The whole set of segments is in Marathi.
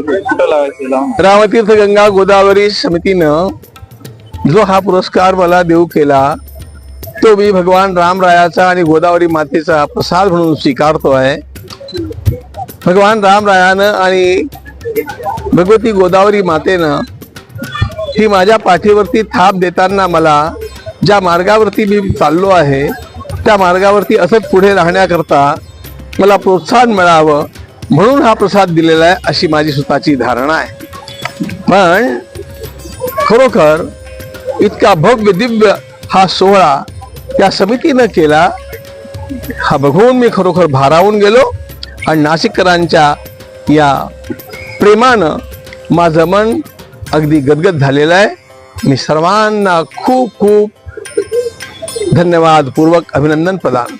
कुठं लावायचं रामतीर्थ गंगा गोदावरी समितीनं जो हा पुरस्कार मला देऊ केला तो मी भगवान रामरायाचा आणि गोदावरी मातेचा प्रसाद म्हणून स्वीकारतो आहे. भगवान रामरायानं आणि भगवती गोदावरी मातेनं ही माझ्या पाठीवरती थाप देताना मला ज्या मार्गावरती मी चाललो आहे त्या मार्गावरती असंच पुढे राहण्याकरता मला प्रोत्साहन मिळावं. म्हणून हा प्रसाद दिलेला आहे अशी माझी स्वतःची धारणा आहे. पण खरोखर इतका भव्य दिव्य हा सोहळा या समितीनं केला हा बघून मी खरोखर भारावून गेलो आणि नाशिककरांच्या या प्रेमानं माझं मन अगदी गदगद झालेलं आहे. मी सर्वांना खूप खूप धन्यवादपूर्वक अभिनंदन प्रदान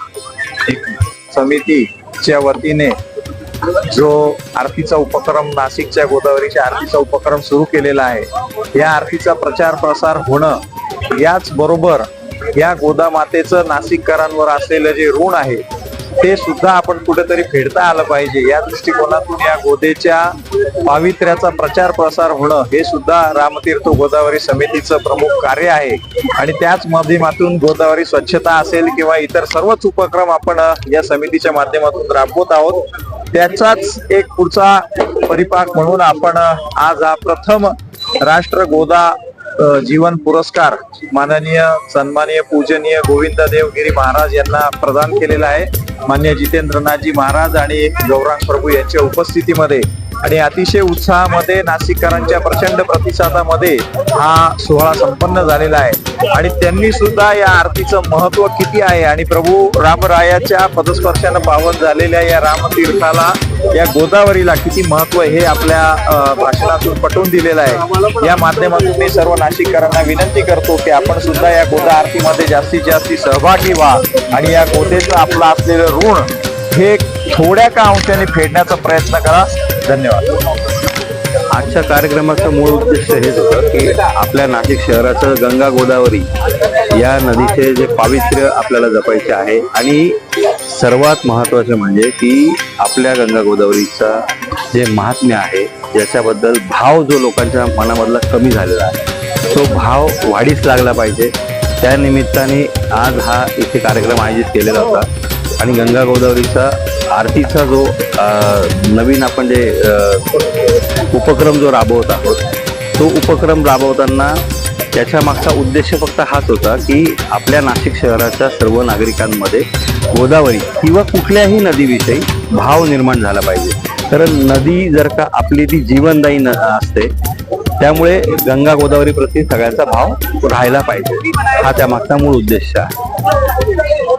समितीच्या वतीने जो आरतीचा उपक्रम नाशिकच्या गोदावरीच्या आरतीचा उपक्रम सुरू केलेला आहे या आरतीचा प्रचार प्रसार होणं याच बरोबर या गोदामातेचं नाशिककरांवर असलेलं जे ऋण आहे ते सुद्धा आपण कुठेतरी फेडता आलं पाहिजे. या दृष्टिकोनातून या गोदेच्या पावित्र्याचा प्रचार प्रसार होणं हे सुद्धा रामतीर्थ गोदावरी समितीचं प्रमुख कार्य आहे. आणि त्याच माध्यमातून गोदावरी स्वच्छता असेल किंवा इतर सर्वच उपक्रम आपण या समितीच्या माध्यमातून राबवत आहोत. त्याचाच एक पुढचा परिपाक म्हणून आपण आज हा प्रथम राष्ट्र गोदा जीवन पुरस्कार माननीय सन्माननीय पूजनीय गोविंद देवगिरी महाराज यांना प्रदान केलेला आहे. मान्य जितेंद्रनाथजी महाराज आणि गौरांग प्रभू यांच्या उपस्थितीमध्ये आणि अतिशय उत्साहामध्ये नाशिककरांच्या प्रचंड प्रतिसादामध्ये हा सोहळा संपन्न झालेला आहे. आणि त्यांनी सुद्धा या आरतीचं महत्त्व किती आहे? आणि प्रभू रामरायाच्या पदस्पर्शानं पावन झालेल्या या रामतीर्थाला या गोदावरीला किती महत्त्व हे आपल्या भाषणातून पटवून दिलेलं आहे. या माध्यमातून मी सर्व नाशिककरांना विनंती करतो की आपण सुद्धा या गोदा आरतीमध्ये जास्तीत जास्त सहभागी व्हा. आणि या गोदेचं आपलं असलेलं ऋण हे थोड्या का अंशाने फेडण्याचा प्रयत्न करा. धन्यवाद. आजच्या कार्यक्रमाचं मूळ उद्देश हेच होतं की आपल्या नाशिक शहराचं गंगा गोदावरी या नदीचे जे पावित्र्य आपल्याला जपायचे आहे आणि सर्वात महत्त्वाचं म्हणजे की आपल्या गंगा गोदावरीचा जे महात्म्य आहे ज्याच्याबद्दल भाव जो लोकांच्या मनामधला कमी झालेला आहे तो भाव वाढीस लागला पाहिजे. त्या निमित्ताने आज हा इथे कार्यक्रम आयोजित केलेला होता. आणि गंगा गोदावरीचा आरतीचा जो नवीन आपण जे उपक्रम जो राबवत आहोत तो उपक्रम राबवताना त्याच्या मागचा उद्देश फक्त हाच होता की आपल्या नाशिक शहराच्या सर्व नागरिकांमध्ये गोदावरी किंवा कुठल्याही नदीविषयी भाव निर्माण झाला पाहिजे. कारण नदी जर का आपली ती जीवनदायी न असते त्यामुळे गंगा गोदावरीप्रती सगळ्यांचा भाव राहायला पाहिजे. हा त्या मागचा मूळ उद्देश आहे.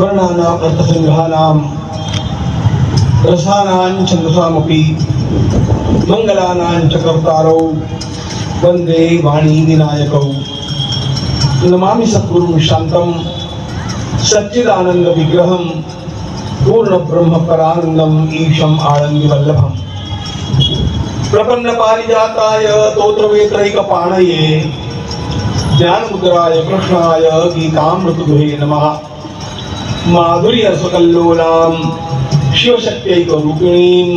वर्णानां अर्थसङ्ग्रहाणां रसानां छन्दसामपि मङ्गलानां च कर्तारौ वन्दे वाणीविनायकौ नमामि सद्गुरुं शान्तं सच्चिदानन्दविग्रहं पूर्णब्रह्मपरानन्दम् ईशम् आनन्दिवल्लभम् प्रपन्नपारिजाताय तोत्रवेत्रैकपाणये ज्ञानमुद्राय कृष्णाय गीतामृतगुहे नमः। माधुर्यसकल्लोलां शिवशक्त्यैकरूपिणीम्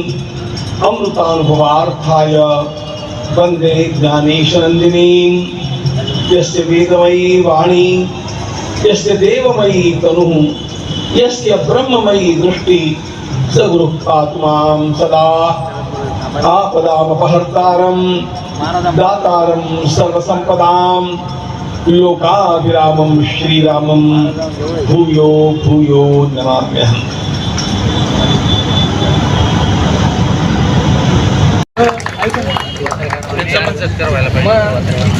अमृतानुभवार्थाय वन्दे ज्ञानेशनन्दिनीं यस्य वेदमयी वाणी यस्य देवमयी तनुः यस्य ब्रह्ममयी दृष्टि स गुरुः पातु मां सदा आपदामपहर्तारं दातारं सर्वसम्पदां लोकाभिरामं श्रीरामं भूयो भूयो नमाम्यहम्।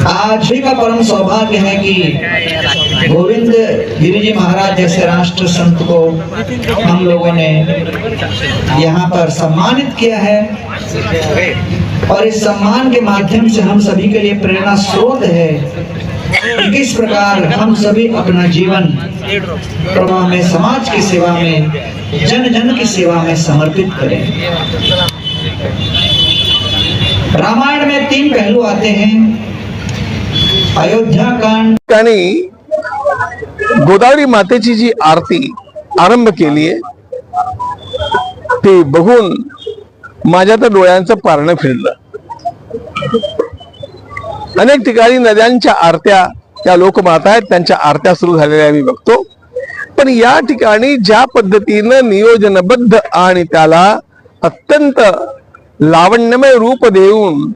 आज ही का परम सौभाग्य है कि गोविंद गिरि जी महाराज जैसे राष्ट्र संत को हम लोगों ने यहाँ पर सम्मानित किया है। और इस सम्मान के माध्यम से हम सभी के लिए प्रेरणा स्रोत है इस प्रकार हम सभी अपना जीवन प्रवाह में समाज की सेवा में जन जन की सेवा में समर्पित करें। रामायण में तीन पहलू आते हैं। अयोध्या कांड। ठिकाणी गोदावरी मातेची जी आरती आरंभ केली आहे ते बघून माझ्या तर डोळ्यांचं पारणं फिरलं. अनेक ठिकाणी नद्यांच्या आरत्या त्या लोकमाता आहेत. त्यांच्या आरत्या सुरू झालेल्या मी बघतो. पण या ठिकाणी ज्या पद्धतीनं नियोजनबद्ध आणि त्याला अत्यंत लावण्यमय रूप देऊन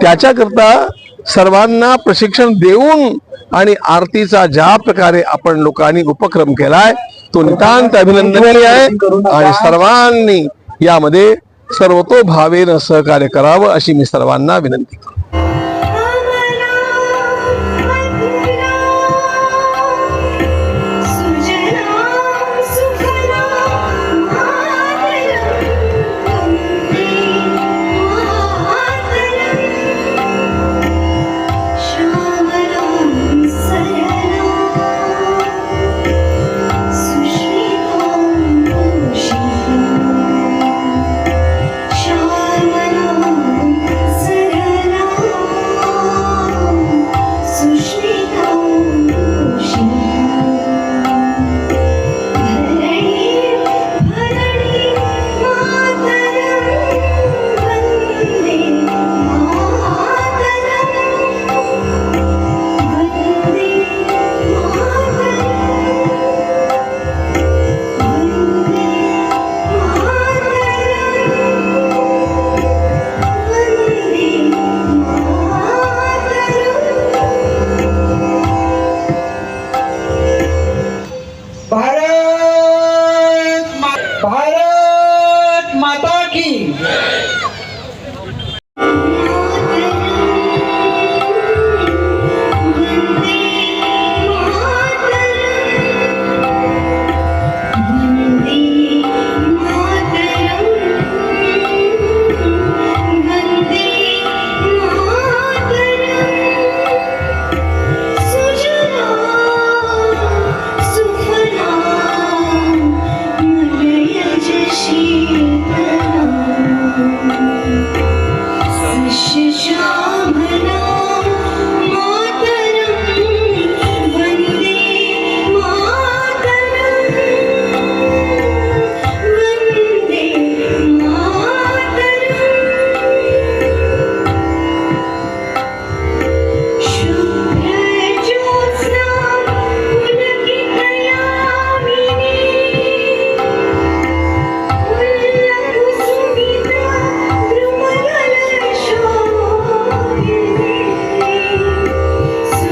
त्याच्याकरता सर्वांना प्रशिक्षण देऊन आणि आरतीचा ज्या प्रकारे आपण लोकांनी उपक्रम केलाय तो नितांत अभिनंदनीय आहे आणि सर्वांनी यामध्ये सर्वतोभावेनं सहकार्य करावं अशी मी सर्वांना विनंती करतो.